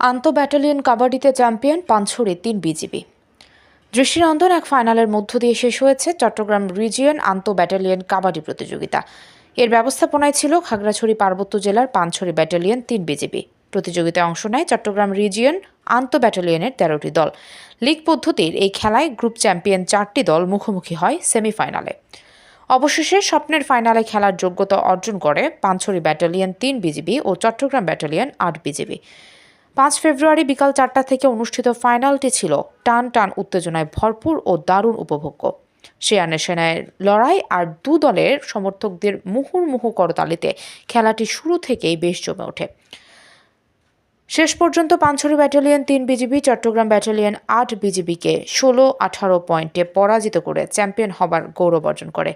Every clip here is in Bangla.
আন্ত ব্যাটালিয়ন কাবাডিতে চ্যাম্পিয়ন পাঁচছড়ি তিন বিজিবি। দৃষ্টিনন্দন এক ফাইনালের মধ্য দিয়ে শেষ হয়েছে চট্টগ্রাম রিজিয়ন আন্ত ব্যাটালিয়ন কাবাডি প্রতিযোগিতা। এর ব্যবস্থাপনায় ছিল খাগড়াছড়ি পার্বত্য জেলার পাঁচছড়ি ব্যাটালিয়ন তিন বিজিবি। প্রতিযোগিতায় অংশ নেয় চট্টগ্রাম রিজিয়ন আন্ত ব্যাটালিয়নের তেরোটি দল। লিগ পদ্ধতির এই খেলায় গ্রুপ চ্যাম্পিয়ন চারটি দল মুখোমুখি হয় সেমিফাইনালে। অবশেষে স্বপ্নের ফাইনালে খেলার যোগ্যতা অর্জন করে পাঁচছড়ি ব্যাটালিয়ন তিন বিজিবি ও চট্টগ্রাম ব্যাটালিয়ন আট বিজিবি। পাঁচ ফেব্রুয়ারি বিকাল চারটা থেকে অনুষ্ঠিত ফাইনালটি ছিল টান টান উত্তেজনায় ভরপুর ও দারুণ উপভোগ্য। শেয়ানে সেনায় লড়াই আর দু দলের সমর্থকদের মুহুর্মুহু করতালিতে খেলাটি শুরু থেকেই বেশ জমে ওঠে। শেষ পর্যন্ত পাঁচছড়ি ব্যাটালিয়ন তিন বিজিবি, চট্টগ্রাম ব্যাটালিয়ন আট বিজিবিকে ষোলো, আঠারো পয়েন্টে পরাজিত করে চ্যাম্পিয়ন হবার গৌরব অর্জন করে।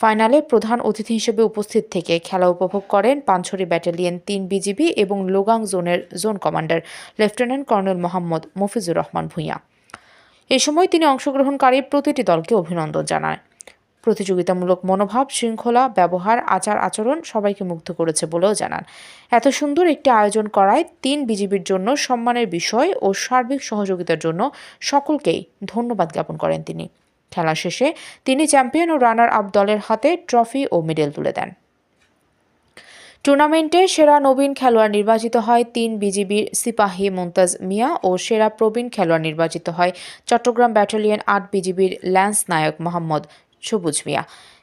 ফাইনালে প্রধান অতিথি হিসেবে উপস্থিত থেকে খেলা উপভোগ করেন পাঁচছড়ি ব্যাটালিয়ন তিন বিজিবি এবং লোগাং জোনের zone commander, lieutenant colonel Mohammad Mofizur Rahman Bhuiyan. এ সময় তিনি অংশগ্রহণকারী প্রতিটি দলকে অভিনন্দন জানান প্রতিযোগিতামূলক মনোভাব, শৃঙ্খলা, ব্যবহার, আচার আচরণ সবাইকে মুগ্ধ করেছে বলেও জানান। এত সুন্দর একটি আয়োজন করায় তিন বিজিবির জন্য সম্মানের বিষয় ও সার্বিক সহযোগিতার জন্য সকলকেই ধন্যবাদ জ্ঞাপন করেন তিনি। খেলা শেষে তিনি চ্যাম্পিয়ন ও রানার আপ দলের হাতে ট্রফি ও মেডেল তুলে দেন। টুর্নামেন্টে সেরা নবীন খেলোয়াড় নির্বাচিত হয় তিন বিজিবির সিপাহী মুমতাজ মিয়া ও সেরা প্রবীণ খেলোয়াড় নির্বাচিত হয় চট্টগ্রাম ব্যাটালিয়ন আট বিজিবির ল্যান্স নায়ক মোহাম্মদ সবুজ মিয়া।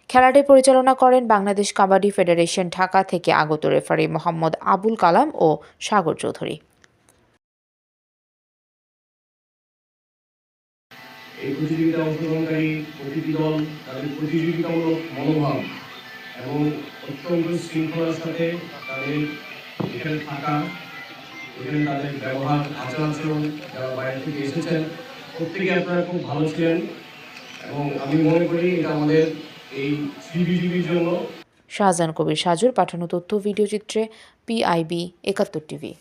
খেলাটি পরিচালনা করেন বাংলাদেশ কাবাডি ফেডারেশন ঢাকা থেকে আগত রেফারি মোহাম্মদ আবুল কালাম ও সাগর চৌধুরী। এই প্রতিযোগিতায় অংশগ্রহণকারী প্রতিটি দল তাদের প্রতিযোগিতামূলক মনোভাব এবং অত্যন্ত শৃঙ্খলার সাথে তাদের এখানে থাকা এখানে তাদের ব্যবহার আচার আচরণ, যারা বাইরে থেকে এসেছেন, প্রত্যেকে আপনারা খুব ভালো ছিলেন। এবং আমি মনে করি এটা আমাদের এই জন্য শাহজাহান কবির সাজুর পাঠানো তথ্য ভিডিওচিত্রে পিআইবি একাত্তর টিভি।